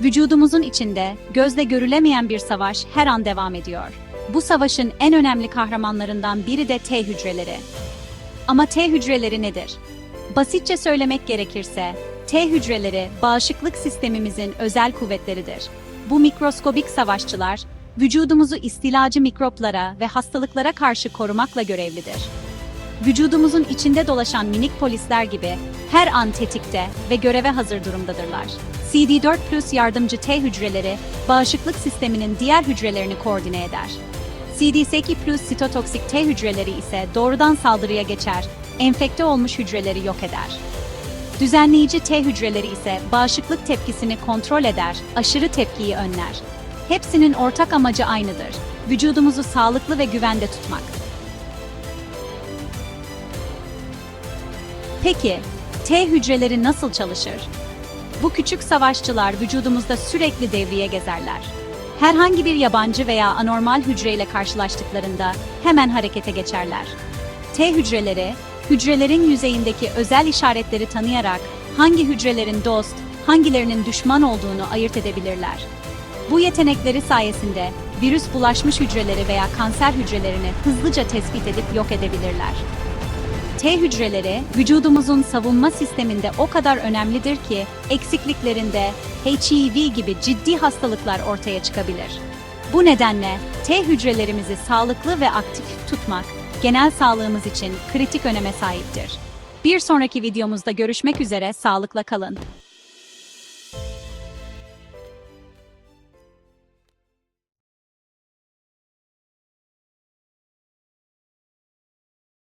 Vücudumuzun içinde gözle görülemeyen bir savaş her an devam ediyor. Bu savaşın en önemli kahramanlarından biri de T hücreleri. Ama T hücreleri nedir? Basitçe söylemek gerekirse, T hücreleri bağışıklık sistemimizin özel kuvvetleridir. Bu mikroskobik savaşçılar, vücudumuzu istilacı mikroplara ve hastalıklara karşı korumakla görevlidir. Vücudumuzun içinde dolaşan minik polisler gibi her an tetikte ve göreve hazır durumdadırlar. CD4 Plus yardımcı T hücreleri bağışıklık sisteminin diğer hücrelerini koordine eder. CD8 Plus sitotoksik T hücreleri ise doğrudan saldırıya geçer, enfekte olmuş hücreleri yok eder. Düzenleyici T hücreleri ise bağışıklık tepkisini kontrol eder, aşırı tepkiyi önler. Hepsinin ortak amacı aynıdır. Vücudumuzu sağlıklı ve güvende tutmak. Peki, T hücreleri nasıl çalışır? Bu küçük savaşçılar vücudumuzda sürekli devriye gezerler. Herhangi bir yabancı veya anormal hücreyle karşılaştıklarında hemen harekete geçerler. T hücreleri, hücrelerin yüzeyindeki özel işaretleri tanıyarak hangi hücrelerin dost, hangilerinin düşman olduğunu ayırt edebilirler. Bu yetenekleri sayesinde virüs bulaşmış hücreleri veya kanser hücrelerini hızlıca tespit edip yok edebilirler. T hücreleri vücudumuzun savunma sisteminde o kadar önemlidir ki eksikliklerinde HIV gibi ciddi hastalıklar ortaya çıkabilir. Bu nedenle T hücrelerimizi sağlıklı ve aktif tutmak genel sağlığımız için kritik öneme sahiptir. Bir sonraki videomuzda görüşmek üzere sağlıkla kalın.